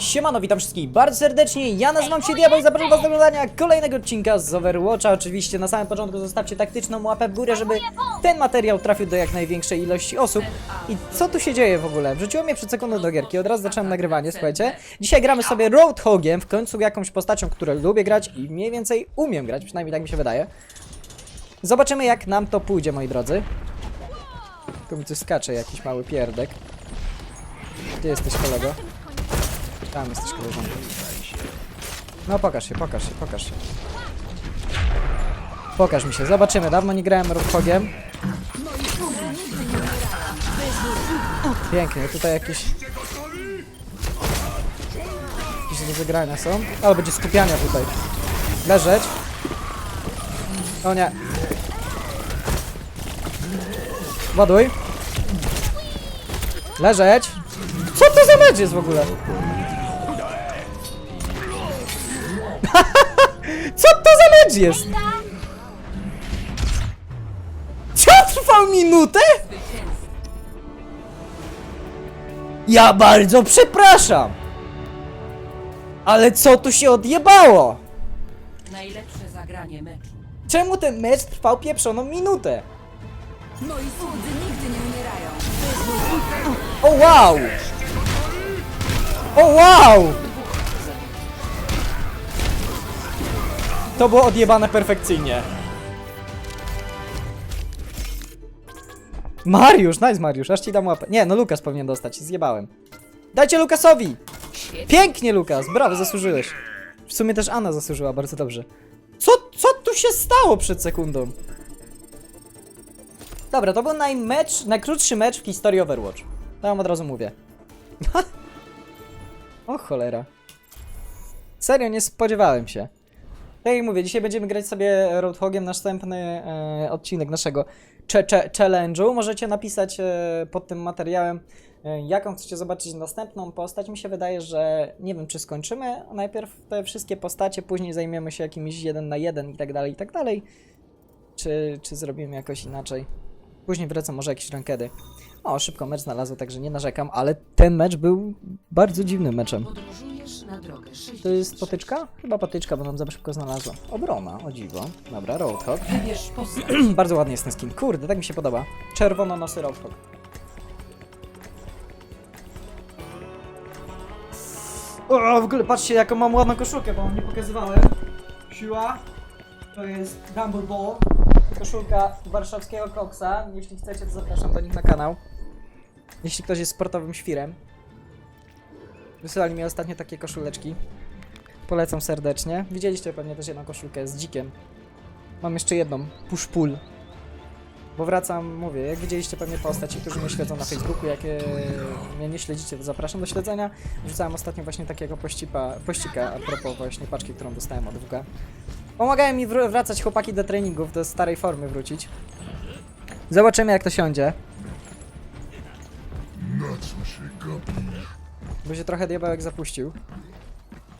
Siemano, witam wszystkich bardzo serdecznie, ja nazywam się Diabeł i zapraszam was do oglądania kolejnego odcinka z Overwatcha. Oczywiście na samym początku zostawcie taktyczną łapę w górę, żeby ten materiał trafił do jak największej ilości osób. I co tu się dzieje w ogóle? Wrzuciło mnie przed sekundą do gierki, od razu zacząłem nagrywanie, słuchajcie. Dzisiaj gramy sobie Roadhogiem, w końcu jakąś postacią, którą lubię grać i mniej więcej umiem grać, przynajmniej tak mi się wydaje. Zobaczymy jak nam to pójdzie, moi drodzy. Tu mi coś skacze, jakiś mały pierdek. Gdzie jesteś, kolego? Tam jesteś, koleżanko. No pokaż się, pokaż się, pokaż się. Pokaż mi się, zobaczymy. Dawno nie grałem Roadhogiem. Pięknie, tutaj jakieś... Jakieś do wygrania są. Ale będzie skupiania tutaj. Leżeć. O nie. Ładuj. Leżeć. Co to za mecz jest w ogóle? Co to za mecz jest? Co trwał minutę? Ja bardzo przepraszam. Ale co tu się odjebało? Najlepsze zagranie meczu. Czemu ten mecz trwał pieprzoną minutę? Moi słudzy nigdy nie umierają. O wow! O wow! To było odjebane perfekcyjnie. Mariusz, nice Mariusz, aż ci dam łapę. Nie, no Lukas powinien dostać, zjebałem. Dajcie Lukasowi! Pięknie Lukas, brawo, zasłużyłeś. W sumie też Anna zasłużyła bardzo dobrze. Co, co tu się stało przed sekundą? Dobra, to był najmecz, najkrótszy mecz w historii Overwatch. To wam od razu mówię. o cholera. Serio, nie spodziewałem się. Tak jak mówię, dzisiaj będziemy grać sobie Roadhogiem następny e, odcinek naszego challenge'u. Możecie napisać e, pod tym materiałem, e, jaką chcecie zobaczyć następną postać. Mi się wydaje, że nie wiem, czy skończymy najpierw te wszystkie postacie, później zajmiemy się jakimiś jeden na jeden i tak dalej, i tak dalej. Czy, czy zrobimy jakoś inaczej. Później wracam może jakieś rankedy. O, szybko mecz znalazłem, także nie narzekam, ale ten mecz był bardzo dziwnym meczem. Podróżujesz na drogę 60. To jest potyczka? Chyba potyczka, bo nam za szybko znalazła. Obrona, o dziwo. Dobra, Roadhog. Wybierz postać. bardzo ładny jest ten skin. Kurde, tak mi się podoba. Czerwono nosy Roadhog. O, w ogóle patrzcie jaką mam ładną koszulkę, bo wam nie pokazywałem. Siła. To jest Dumble Ball. Koszulka warszawskiego koksa. Jeśli chcecie, to zapraszam do nich na kanał. Jeśli ktoś jest sportowym świrem. Wysyłali mi ostatnio takie koszuleczki. Polecam serdecznie. Widzieliście pewnie też jedną koszulkę z dzikiem. Mam jeszcze jedną, push pull. Bo wracam, mówię, jak widzieliście pewnie postać, którzy mnie śledzą na Facebooku, jak e, mnie nie śledzicie, to zapraszam do śledzenia. Wrzucałem ostatnio właśnie takiego pościpa, pościka a propos właśnie paczki, którą dostałem od WK. Pomagają mi wr- wracać chłopaki do treningów, do starej formy wrócić. Zobaczymy jak to siądzie. Bo się trochę diabełek zapuścił.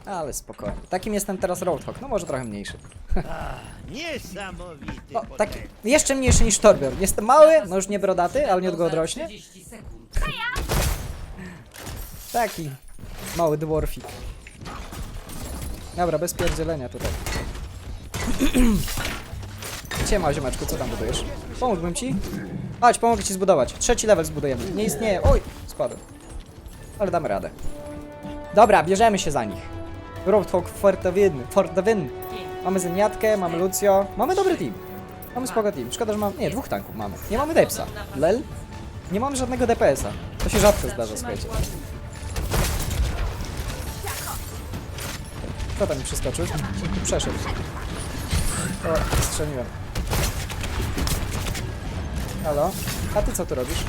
Ale spokojnie. Takim jestem teraz Roadhog, no może trochę mniejszy. Niesamowity O, taki, jeszcze mniejszy niż Torbjorn. Jestem mały, no już nie brodaty, ale nie od go Za odrośnie. 30 sekund. Taki mały dwarfik. Dobra, bez pierdzielenia tutaj. Ciema, ziomeczku, co tam budujesz? Pomógłbym ci? Chodź, pomogę ci zbudować. Trzeci level zbudujemy. Nie istnieje. Oj, spadłem. Ale damy radę. Dobra, bierzemy się za nich. Roadhog Fortowin. Fortowin. Mamy Zeniatkę, mamy Lucio. Mamy dobry team. Mamy spoko team. Szkoda, że mam... Nie, dwóch tanków mamy. Nie mamy Depsa. Lel? Nie mamy żadnego DPS-a. To się rzadko zdarza, słuchajcie. Kto tam mi przeskoczył? Przeszedł. O, strzeliłem. Halo? A ty co tu robisz?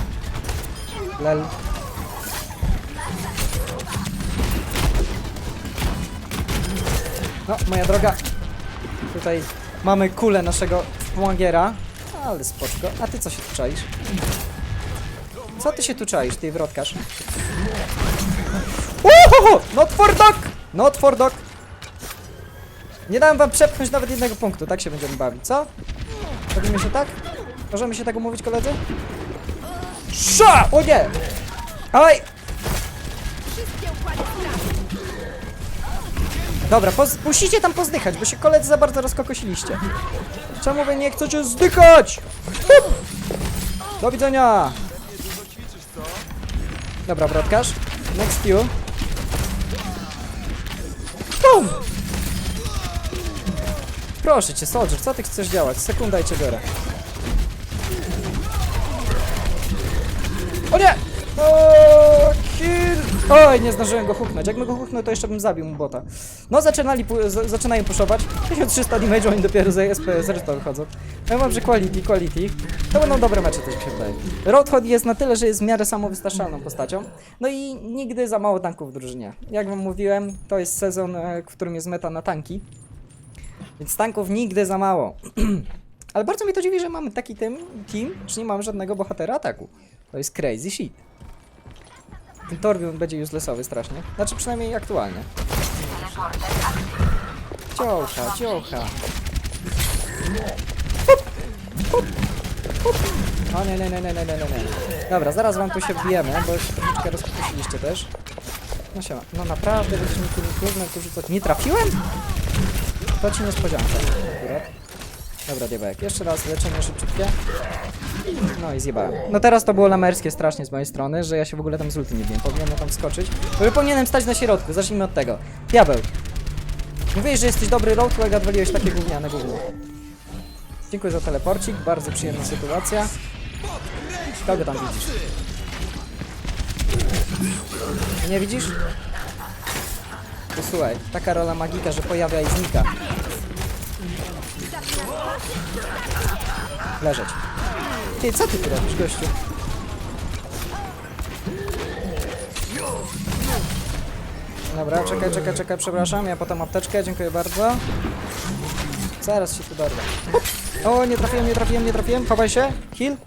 Lel. No, moja droga. Tutaj mamy kulę naszego wspomagera. Ale spoczko. A ty co się tu czaisz? Co ty się tu czaisz, ty wrotkarz? Uhuhu! Not for dog! Not for dog! Nie dałem wam przepchnąć nawet jednego punktu, tak się będziemy bawić, co? Robimy się tak? Możemy się tak umówić, koledzy? Sza! O nie! Oj! Dobra, musicie tam pozdychać, bo się koledzy za bardzo rozkokosiliście. Czemu wy nie chcecie zdychać? Hup! Do widzenia! Dobra, brodkarz. Next you. Bum! Proszę cię, Soldier, co ty chcesz działać? Sekunda i cię biorę. O nie! O, kill! Oj, nie zdążyłem go huknąć. Jakbym go huknął, to jeszcze bym zabił mu bota. No, zaczynali, zaczynają puszować. 1300 damage, oni dopiero z SP z restore wychodzą. Ja mam, że quality, quality. To będą dobre mecze, też mi się wydaje. Roadhog jest na tyle, że jest w miarę samowystarczalną postacią. No i nigdy za mało tanków w drużynie. Jak wam mówiłem, to jest sezon, e, w którym jest meta na tanki. Więc tanków nigdy za mało. Ale bardzo mnie to dziwi, że mamy taki team, team, że nie mamy żadnego bohatera ataku. To jest crazy shit. Ten Torbjorn będzie uselessowy strasznie. Znaczy przynajmniej aktualnie. Hup, hup. O nie, nie, nie, nie, nie, nie, nie. Dobra, zaraz wam tu się wbijemy, bo się troszeczkę rozpoczęliście też. No siema. No naprawdę będziesz mi tu gównem tu rzucać. Nie trafiłem? To ci niespodzianka akurat. Dobra, diabełek. Jeszcze raz leczenie szybciutkie. No i zjebałem. No teraz to było lamerskie strasznie z mojej strony, że ja się w ogóle tam z ulti nie wiem. Powinienem tam skoczyć. Bo powinienem stać na środku. Zacznijmy od tego. Diabeł. Mówiłeś, że jesteś dobry roadhog, a odwaliłeś takie gówniane gówno. Dziękuję za teleporcik. Bardzo przyjemna sytuacja. Kogo tam widzisz? Nie widzisz? Posłuchaj, taka rola magika, że pojawia i znika. Leżeć. Ty, co ty tu robisz, gościu? Dobra, czekaj, czekaj, czekaj, przepraszam, ja potem apteczkę, dziękuję bardzo. Zaraz się tu dorwę. O, nie trafiłem, nie trafiłem, nie trafiłem, chowaj się, heal.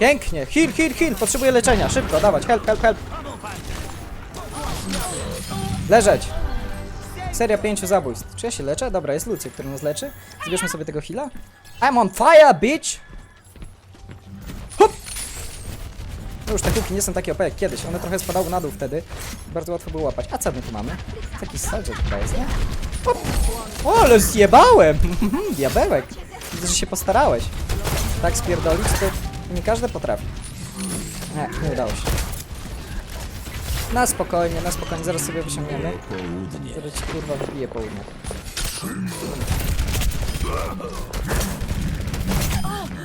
Pięknie, heal, heal, heal, potrzebuję leczenia, szybko, dawać, help, help, help. Leżeć. Seria pięciu zabójstw. Czy ja się leczę? Dobra, jest Lucy, który nas leczy. Zbierzmy sobie tego heala. I'm on fire, bitch! Hop! No już te kuki nie są takie OP jak kiedyś. One trochę spadały na dół wtedy. Bardzo łatwo było łapać. A co my tu mamy? Taki salzer chyba jest, nie? Hop! O, ale zjebałem! Mhm, Diabełek. Widzę, że się postarałeś. Tak spierdolić, to nie każdy potrafi. Nie, nie udało się. Na spokojnie, na spokojnie, zaraz sobie wyciągniemy. Zaraz ci kurwa wybije południe.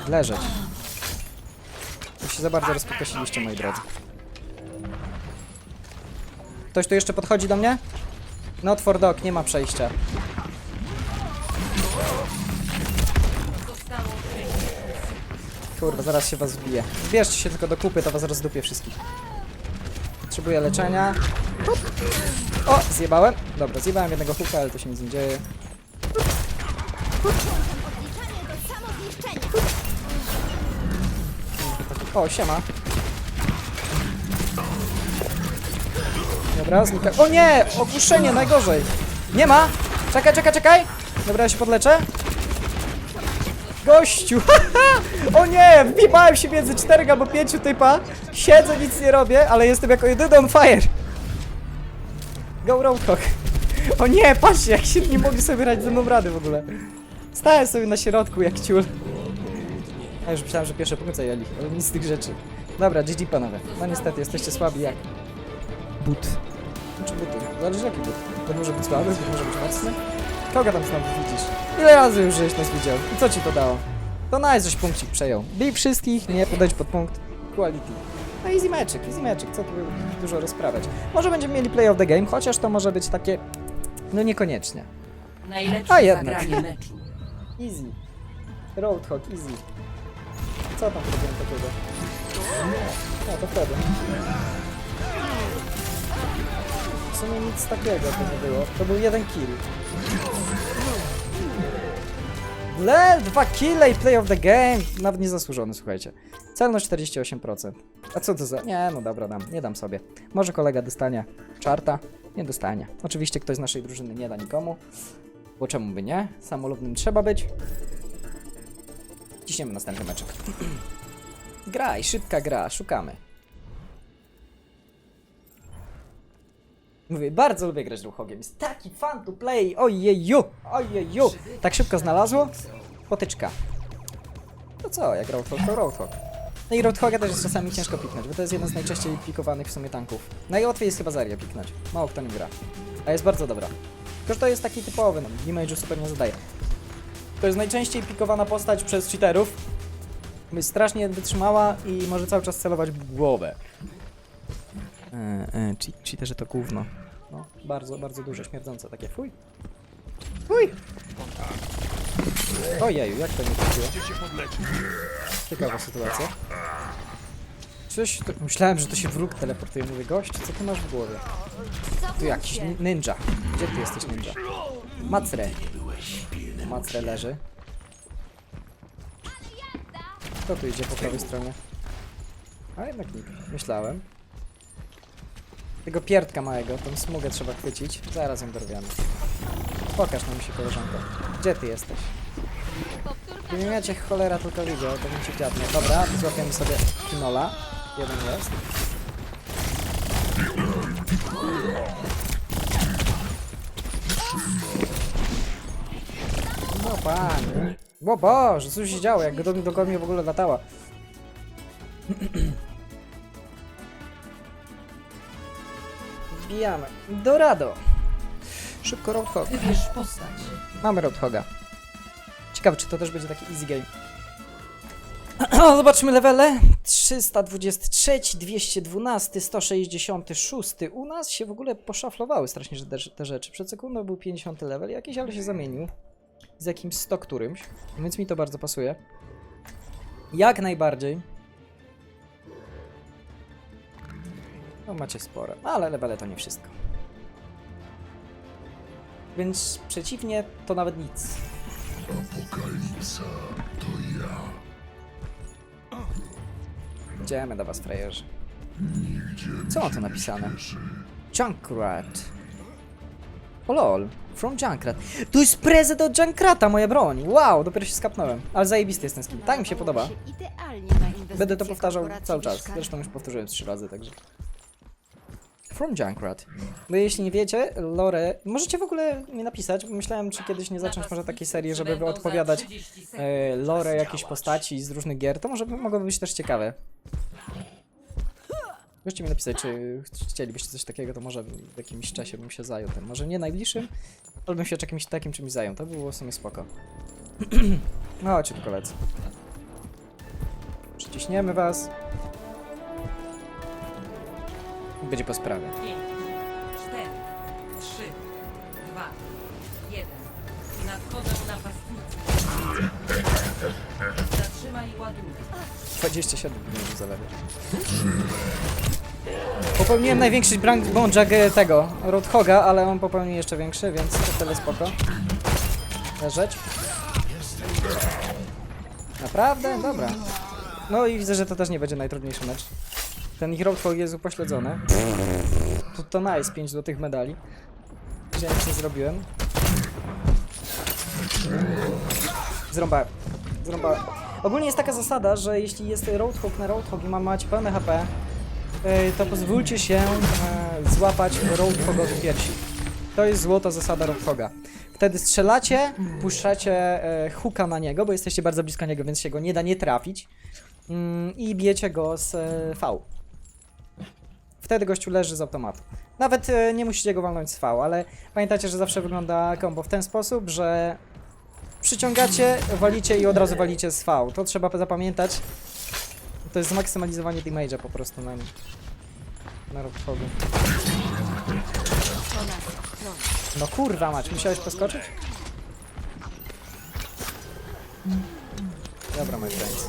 Leżeć. Wy się za bardzo rozpokosiliście, moi drodzy. Ktoś tu jeszcze podchodzi do mnie? Not for dog, nie ma przejścia. Kurwa, zaraz się was wbije. Zbierzcie się tylko do kupy, to was rozdupię wszystkich. Potrzebuję leczenia. O, zjebałem. Dobra, zjebałem jednego huka, ale to się nic nie dzieje. O, siema. Dobra, znika. O nie! Ogłuszenie, najgorzej. Nie ma! Czekaj, czekaj, czekaj! Dobra, ja się podleczę. Gościu! o nie! Wbibałem się między 4 albo 5 typa. Siedzę, nic nie robię, ale jestem jako jedyny on fire. Go Roadhog. O nie, patrzcie, jak się nie mogli sobie brać ze mną rady w ogóle. Stałem sobie na środku jak ciul. Ja już myślałem, że pierwsze punkty zajęli, ale nic z tych rzeczy. Dobra, GG panowie. No niestety, jesteście słabi jak... But. Czy buty? Zależy jaki but. To może być słaby, to może być mocny. Kogo tam znowu widzisz? Ile razy już żeś nas widział? I co ci to dało? To nice, żeś punkcik przejął. Bij wszystkich, nie podać pod punkt. Quality. No easy meczyk, easy meczyk, co tu dużo rozprawiać. Może będziemy mieli play of the game, chociaż to może być takie... No niekoniecznie. Najlepsze A jednak. meczu. Easy. Roadhog, easy. Co tam zrobiłem takiego? No to wtedy. W sumie nic takiego to nie było. To był jeden kill. Le, dwa kille i play of the game. Nawet nie zasłużony, słuchajcie. Celność 48%. A co to za... Nie, no dobra, dam. Nie dam sobie. Może kolega dostanie czarta. Nie dostanie. Oczywiście ktoś z naszej drużyny nie da nikomu. Bo czemu by nie? Samolubnym trzeba być. Ciśniemy następny meczek. Graj, szybka gra, szukamy. Mówię, bardzo lubię grać Roadhogiem. Jest taki fun to play. Ojeju, ojeju. Tak szybko znalazło? Potyczka. To co, jak Roadhog to Roadhog. No i Roadhoga też jest czasami ciężko piknąć, bo to jest jeden z najczęściej pikowanych w sumie tanków. Najłatwiej jest chyba Zarię piknąć. Mało kto nim gra. A jest bardzo dobra. Tylko, że to jest taki typowy, no, damage'u super nie zadaje. To jest najczęściej pikowana postać przez cheaterów. Jest strasznie wytrzymała i może cały czas celować w głowę. E, e, che- cheaterzy to gówno. No, bardzo, bardzo duże, śmierdzące takie. Fuj. Fuj! Ojeju, jak to nie chodziło? Ciekawa sytuacja. Coś, to, myślałem, że to się wróg teleportuje. Mówię, gość, co ty masz w głowie? Tu jakiś ninja. Gdzie ty jesteś ninja? Macre. Macre leży. Kto tu idzie po prawej stronie? A jednak nikt. Myślałem. Tego pierdka małego, tą smugę trzeba chwycić. Zaraz ją dorwiemy. Pokaż nam się koleżanko. Gdzie ty jesteś? Gdybym ja cię cholera tylko widział, to bym cię dziadnął. Dobra, złapiemy sobie Kinola. Jeden jest. No panie. O Boże, co się działo, jak do, do mnie w ogóle latała. Wbijamy. Dorado. Szybko Roadhog. Wybierz postać. Mamy Roadhoga. Ciekawe, czy to też będzie taki easy game. Zobaczmy levele. 323, 212, 166. U nas się w ogóle poszaflowały strasznie te, te rzeczy. Przed sekundą był 50 level jakiś, ale się zamienił. Z jakimś 100 którymś. Więc mi to bardzo pasuje. Jak najbardziej. No macie spore. Ale levele to nie wszystko. Więc przeciwnie, to nawet nic. Idziemy do was, frajerzy. Co ma tu napisane? Junkrat. O lol. From Junkrat. To jest prezent od Junkrata, moja broń. Wow, dopiero się skapnąłem. Ale zajebisty jest ten skin. Tak mi się podoba. Idealnie na Będę to powtarzał korporacji cały czas. Zresztą już powtórzyłem trzy razy, także. From Junkrat. Bo jeśli nie wiecie, lore... Możecie w ogóle mi napisać, myślałem, czy kiedyś nie zacząć może takiej serii, żeby odpowiadać e, lore jakiejś postaci z różnych gier, to może by- mogłoby być też ciekawe. Możecie mi napisać, czy ch- chcielibyście coś takiego, to może w jakimś czasie bym się zajął tym. Może nie najbliższym, ale bym się jakimś takim czymś zajął. To by było w sumie spoko. no chodźcie tu koledzy. Przyciśniemy was. Będzie po sprawie. 5, 4, 3, 2, 1. Nadchodzą napastnicy. Zatrzymaj ładunek. 27 minut zaledwie. Popełniłem największy bączak e, tego, Roadhoga, ale on popełnił jeszcze większy, więc to tyle spoko. Leżeć. Naprawdę? Dobra. No i widzę, że to też nie będzie najtrudniejszy mecz. Ten ich Roadhog jest upośledzony. To, to nice, 5 do tych medali. Że nic nie zrobiłem. Zrąbałem. Zrąbałem. Ogólnie jest taka zasada, że jeśli jest Roadhog na Roadhog i ma macie pełne HP, yy, to pozwólcie się yy, złapać Roadhogowi piersi. To jest złota zasada Roadhoga. Wtedy strzelacie, puszczacie yy, hooka na niego, bo jesteście bardzo blisko niego, więc się go nie da nie trafić. Mm, I bijecie go z V. Wtedy gościu leży z automatu. Nawet yy, nie musicie go walnąć z V, ale pamiętajcie, że zawsze wygląda combo w ten sposób, że przyciągacie, walicie i od razu walicie z V. To trzeba zapamiętać. To jest zmaksymalizowanie damage'a po prostu na nim. Na chroni. No kurwa mać, musiałeś poskoczyć? Dobra, my friends.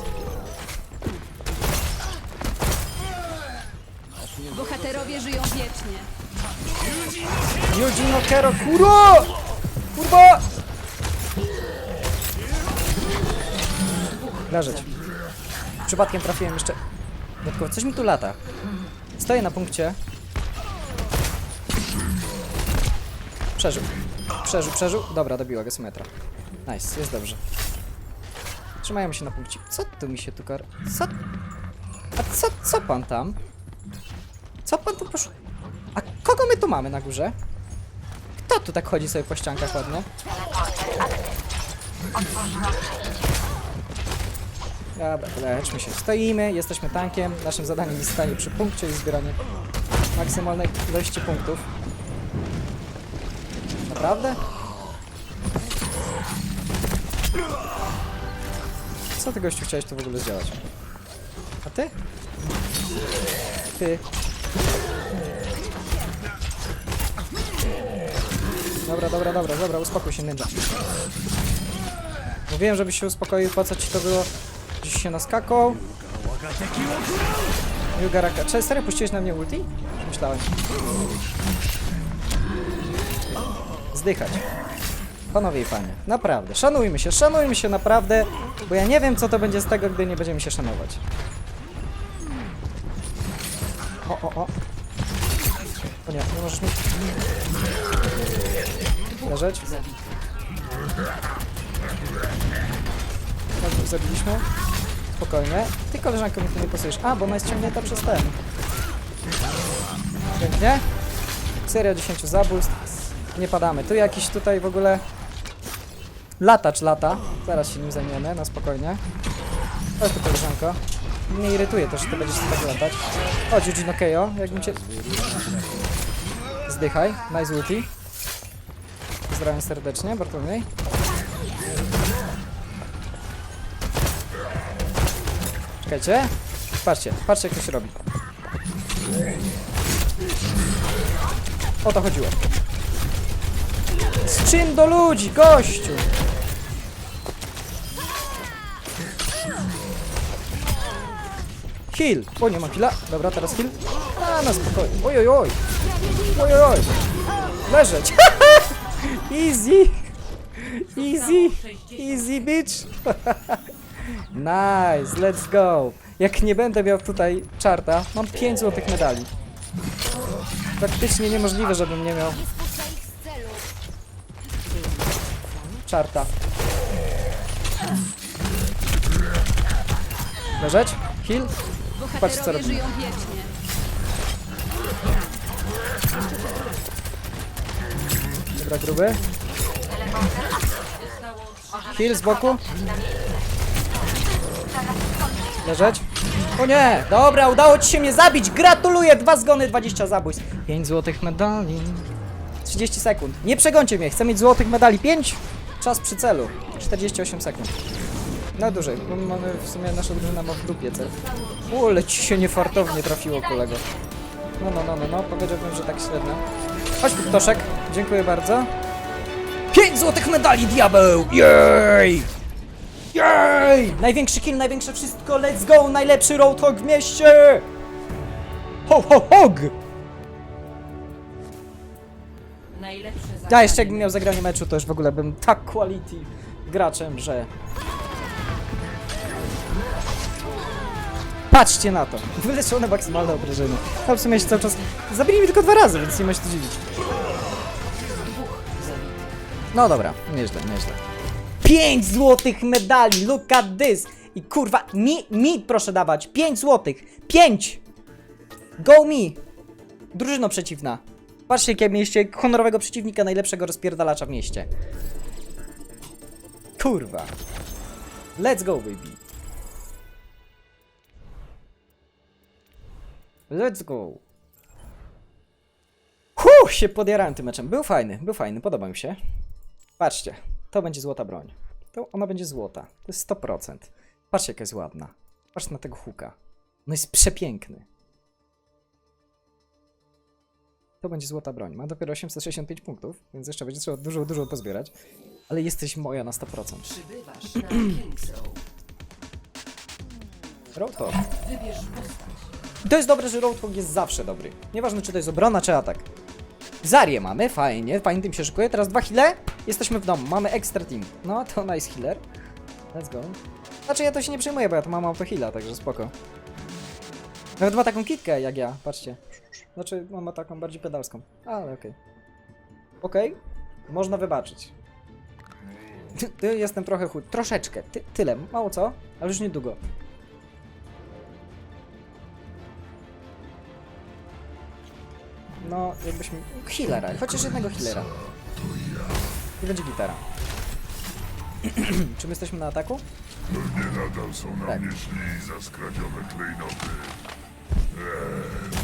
Bohaterowie żyją wiecznie. Yuji no Kero, kurwa! Kurwa! Leżeć. Przypadkiem trafiłem jeszcze... Dodatkowo, coś mi tu lata. Stoję na punkcie. Przeżył. Przeżył, przeżył. Dobra, dobiła go. Nice, jest dobrze. Trzymajmy się na punkcie. Co tu mi się tu kar... Co... A co, co pan tam? Co pan tu poszło? A kogo my tu mamy na górze? Kto tu tak chodzi sobie po ściankach ładnie? Dobra, leczmy się. Stoimy, jesteśmy tankiem. Naszym zadaniem jest stanie przy punkcie i zbieranie maksymalnej ilości punktów. Naprawdę? Co ty gościu chciałeś tu w ogóle zdziałać? A ty? Ty. Dobra, dobra, dobra, dobra, uspokój się, ninja. Mówiłem, żebyś się uspokoił, po co ci to było? Gdzieś się naskakał. Yugaraka. Czy serio puściłeś na mnie ulti? Myślałem. Zdychać. Panowie i panie, naprawdę, szanujmy się, szanujmy się naprawdę, bo ja nie wiem, co to będzie z tego, gdy nie będziemy się szanować. O, o, o. O nie, nie możesz mi... Leżeć. Dobrze, zabiliśmy. Spokojnie. Ty koleżanko mi tu nie pasujesz. A, bo ona jest ciągnięta przez ten. Pięknie. Seria 10 zabójstw. Nie padamy. Tu jakiś tutaj w ogóle... Latacz lata. Zaraz się nim zajmiemy, na spokojnie. Chodź tu koleżanko. Mnie irytuje to, że ty będziesz tak latać. Chodź Eugene Okeo, jakbym cię... Zdychaj. Nice ulti. Pozdrawiam serdecznie, Bartłomiej. Czekajcie. Patrzcie, patrzcie jak to się robi. O to chodziło. Z czym do ludzi, gościu? Heal. O, nie ma heala. Dobra, teraz heal. A, na spokojnie. Oj, oj, oj. Oj, oj, oj. Leżeć. Easy. Easy. Easy, bitch. nice, let's go. Jak nie będę miał tutaj czarta, mam 5 złotych medali. Praktycznie niemożliwe, żebym nie miał czarta. Leżeć? Heal? Patrz, co Bohaterowie Dobra, gruby. Heal z boku. Leżeć. O nie! Dobra, udało ci się mnie zabić! Gratuluję! Dwa zgony, 20 zabójstw. 5 złotych medali. 30 sekund. Nie przegońcie mnie, chcę mieć złotych medali. 5. Czas przy celu. 48 sekund. No dłużej, bo mamy w sumie nasza drużyna ma w dupie cel. O, ale ci się niefartownie trafiło, kolego. No, no, no, no, no, powiedziałbym, że tak średnio. Chodź tu, Ptoszek. Dziękuję bardzo. 5 złotych medali, diabeł! Jej! Jej! Największy kill, największe wszystko, let's go! Najlepszy Roadhog w mieście! Ho, ho, hog! Najlepsze Ja jeszcze jakbym miał zagranie meczu, to już w ogóle bym tak quality graczem, że... Patrzcie na to! Wyleczone maksymalne obrażenie. No w sumie się cały czas... Zabili mi tylko dwa razy, więc nie ma się co dziwić. No dobra, nieźle, nieźle. 5 złotych medali, look at this! I kurwa, mi, mi proszę dawać, 5 złotych! 5! Go me! Drużyno przeciwna. Patrzcie, jakie mieliście honorowego przeciwnika, najlepszego rozpierdalacza w mieście. Kurwa. Let's go, baby. Let's go. Huh, się podjarałem tym meczem. Był fajny, był fajny, podoba mi się. Patrzcie, to będzie złota broń. To ona będzie złota. To jest 100%. Patrzcie, jaka jest ładna. Patrz na tego huka. No jest przepiękny. To będzie złota broń. Ma dopiero 865 punktów, więc jeszcze będzie trzeba dużo, dużo pozbierać. Ale jesteś moja na 100%. Przybywasz na King's Row. Roadhog. Wybierz postać. I to jest dobre, że Roadhog jest zawsze dobry. Nieważne, czy to jest obrona, czy atak. Zarię mamy, fajnie, fajnie tym się szykuje. Teraz dwa heale, jesteśmy w domu, mamy extra team. No, to nice healer. Let's go. Znaczy, ja to się nie przejmuję, bo ja tu mam auto heala, także spoko. Nawet ma taką kitkę jak ja, patrzcie. Znaczy, on ma taką bardziej pedalską, ale okej. Okej, można wybaczyć. Ty, ty jestem trochę chud, troszeczkę, ty, tyle, mało co, ale już niedługo. No, jakbyśmy... Healera, chociaż jednego healera. I będzie gitara. Czy my jesteśmy na ataku? Pewnie nadal są na Tak. myśli za skradzione klejnoty.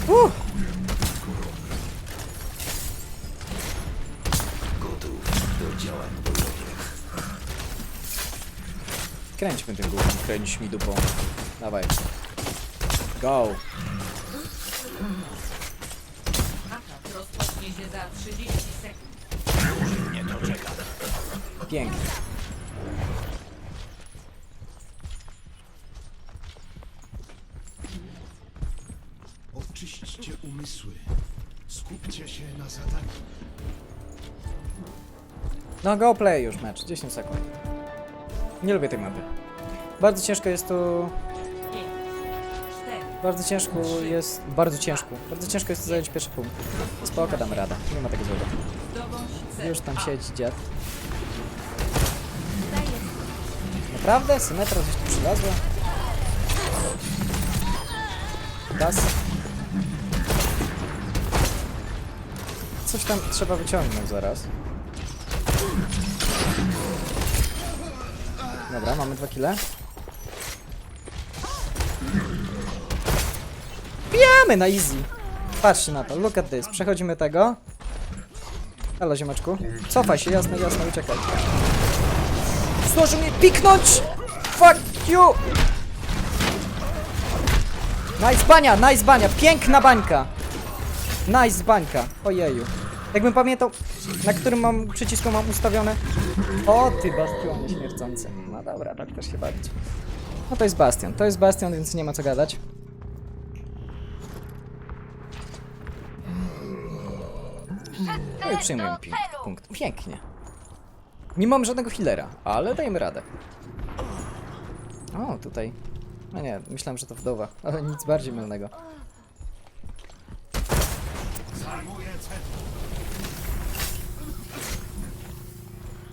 Uh! Kręćmy tym głównym, kręć mi dupą. Dawaj. Go! Pięknie. Oczyśćcie umysły. Skupcie się na zadaniu. No go play już mecz, 10 sekund. Nie lubię tej mapy. Bardzo ciężko jest tu... 5, 4, Bardzo ciężko jest... Bardzo ciężko. Bardzo ciężko jest tu zająć pierwszy punkt. Spoko, dam radę. Nie ma tego złego. Już tam siedzi dziad. Naprawdę? Symetra coś tu przylazła? Raz. Coś tam trzeba wyciągnąć zaraz. Dobra, mamy dwa kile. Bijamy na easy. Patrzcie na to, look at this. Przechodzimy tego. Halo, ziomeczku. Cofaj się, jasne, jasne, uciekaj. Zdążył mnie piknąć! Fuck you! Nice bania, nice bania, piękna bańka! Nice bańka, ojeju. Jakbym pamiętał, na którym mam przycisku mam ustawione. O ty bastionie śmiercący. No dobra, tak też się bawić. No to jest bastion, to jest bastion, więc nie ma co gadać. No i przyjmuję punkt. Pięknie. Nie mam żadnego healera, ale dajemy radę. O, tutaj. No nie, myślałem, że to wdowa, ale nic bardziej mylnego.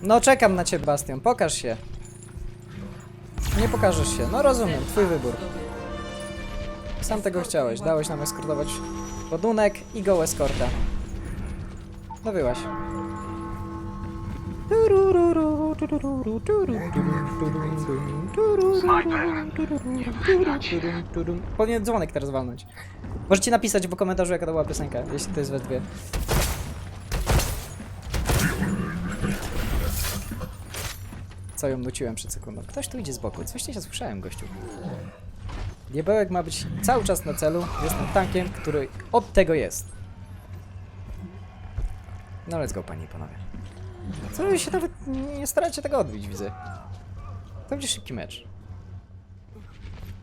No czekam na ciebie, Bastion, pokaż się. Nie pokażesz się, no rozumiem, twój wybór. Sam tego chciałeś, dałeś nam eskortować ładunek i go eskorta. No byłaś. Powinien dzwonek teraz walnąć. Możecie napisać w komentarzu jaka to była piosenka, jeśli to jest we dwie. Co ją nuciłem przed sekundą. Ktoś tu idzie z boku. Coś nie słyszałem, gościu. Diabełek ma być cały czas na celu. Jestem tankiem, który od tego jest. No let's go, panie i panowie. Co wy się nawet nie staracie tego odbić, widzę. To będzie szybki mecz.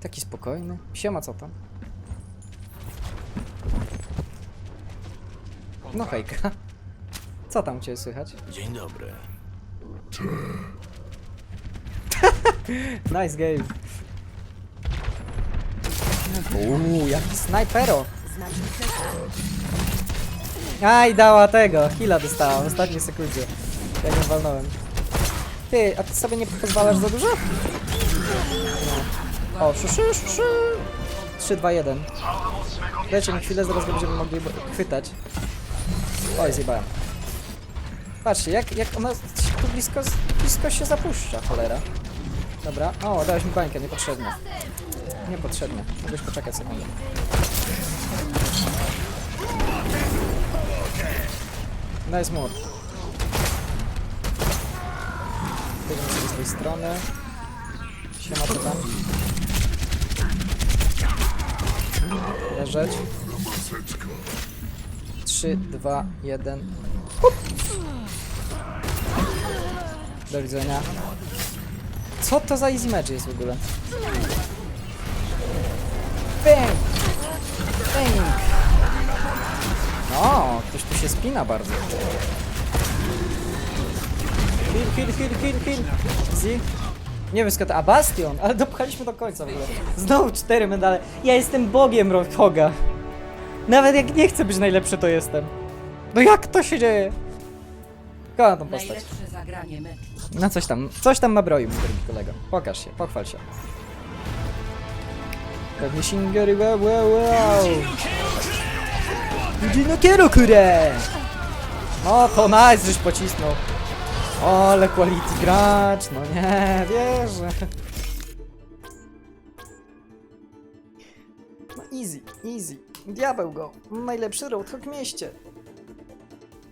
Taki spokojny. Siema, co tam? No hejka. Co tam cię słychać? Dzień dobry. Nice game. Uuu, jaki snajpero. Aj, dała tego. Hila dostała w ostatniej sekundzie. Jak ją walnąłem. Ty, a ty sobie nie pozwalasz za dużo? No. O, szu, szu, szu, szu. 3, 2, 1. Dajcie mi chwilę, zaraz będziemy mogli chwytać. Oj, zjebałem. Patrzcie, jak, jak ona tu blisko, blisko się zapuszcza, cholera. Dobra. O, dałeś mi bańkę, niepotrzebnie. Niepotrzebnie. Mogłeś poczekać sekundę. Nice mur. Z tej strony. Siema, co tam? Leżeć. Maseczka. 3, 2, 1. Hup. Do widzenia. Co to za easy match jest w ogóle? Bang! Bang! No, ktoś tu się spina bardzo. Heal, heal, heal, heal, heal. Easy. Nie wiem skąd, a Bastion, ale dopchaliśmy do końca w ogóle. Znowu cztery medale. Ja jestem bogiem Roadhoga. Nawet jak nie chcę być najlepszy, to jestem. No jak to się dzieje? Kocham tą postać. Najlepsze zagranie meczu. No coś tam, coś tam nabroił, mój drogi kolego. Pokaż się, pochwal się. Pewnie Shingery, wow, wow, wow. Idzie no kieru, kurde! No to nice, żeś pocisnął. O, ale quality gracz, no nie, wierzę. No easy, easy. Diabeł go. Najlepszy roadhog w mieście.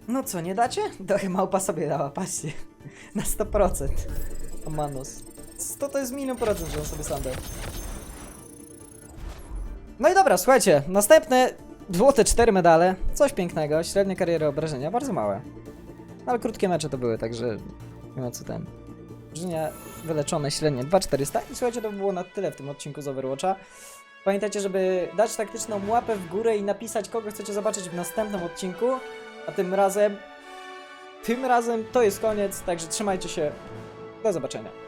No co, nie dacie? To małpa sobie dała, patrzcie. Na 100%. O Manos. 100 to jest milion procent, że on sobie sam dał. No i dobra, słuchajcie, następne złote 4 medale, coś pięknego, średnia kariera obrażenia, bardzo małe. Ale krótkie mecze to były, także nie ma co ten. Obrażenia wyleczone średnie 2400 i słuchajcie, to by było na tyle w tym odcinku z Overwatcha. Pamiętajcie, żeby dać taktyczną łapę w górę i napisać, kogo chcecie zobaczyć w następnym odcinku, a tym razem, tym razem to jest koniec, także trzymajcie się, do zobaczenia.